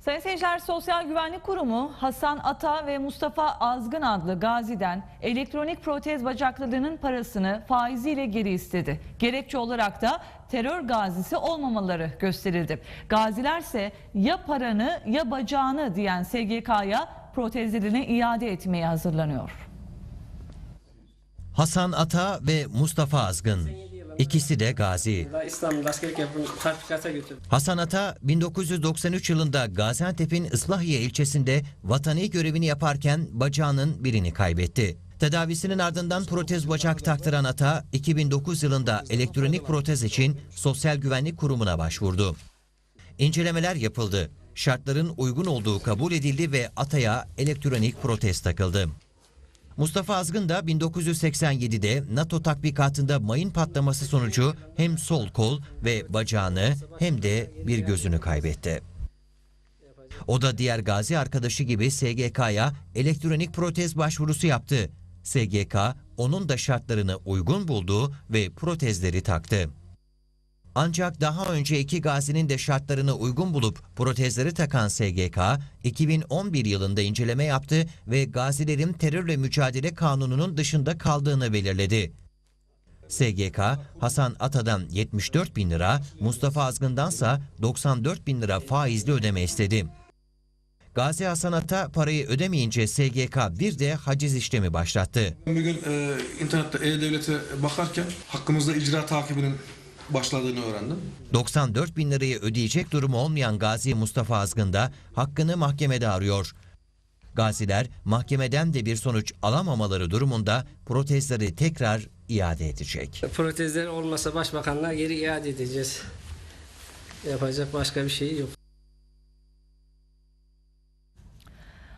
Sayın seyirciler Sosyal Güvenlik Kurumu Hasan Ata ve Mustafa Azgın adlı gaziden elektronik protez bacaklılığının parasını faiziyle geri istedi. Gerekçe olarak da terör gazisi olmamaları gösterildi. Gazilerse ya paranı ya bacağını diyen SGK'ya protezlerini iade etmeye hazırlanıyor. Hasan Ata ve Mustafa Azgın. İkisi de gazi. Daha İstanbul'da askerlik yapın, tatbikata götürdüm. Hasan Ata 1993 yılında Gaziantep'in Islahiye ilçesinde vatani görevini yaparken bacağının birini kaybetti. Tedavisinin ardından protez bacak taktıran Ata 2009 yılında elektronik protez için Sosyal Güvenlik Kurumu'na başvurdu. İncelemeler yapıldı. Şartların uygun olduğu kabul edildi ve Ata'ya elektronik protez takıldı. Mustafa Azgın da 1987'de NATO tatbikatında mayın patlaması sonucu hem sol kol ve bacağını hem de bir gözünü kaybetti. O da diğer gazi arkadaşı gibi SGK'ya elektronik protez başvurusu yaptı. SGK onun da şartlarını uygun buldu ve protezleri taktı. Ancak daha önce iki gazinin de şartlarını uygun bulup protezleri takan SGK, 2011 yılında inceleme yaptı ve gazilerin terörle mücadele kanununun dışında kaldığını belirledi. SGK, Hasan Ata'dan 74 bin lira, Mustafa Azgın'dansa 94 bin lira faizli ödeme istedi. Gazi Hasan Ata parayı ödemeyince SGK bir de haciz işlemi başlattı. Bir gün e, internette E-Devlet'e bakarken hakkımızda icra takibinin başladığını öğrendim. 94 bin lirayı ödeyecek durumu olmayan Gazi Mustafa Azgın da hakkını mahkemede arıyor. Gaziler mahkemeden de bir sonuç alamamaları durumunda protezleri tekrar iade edecek. Protezler olmasa başbakanlığa geri iade edeceğiz. Yapacak başka bir şey yok.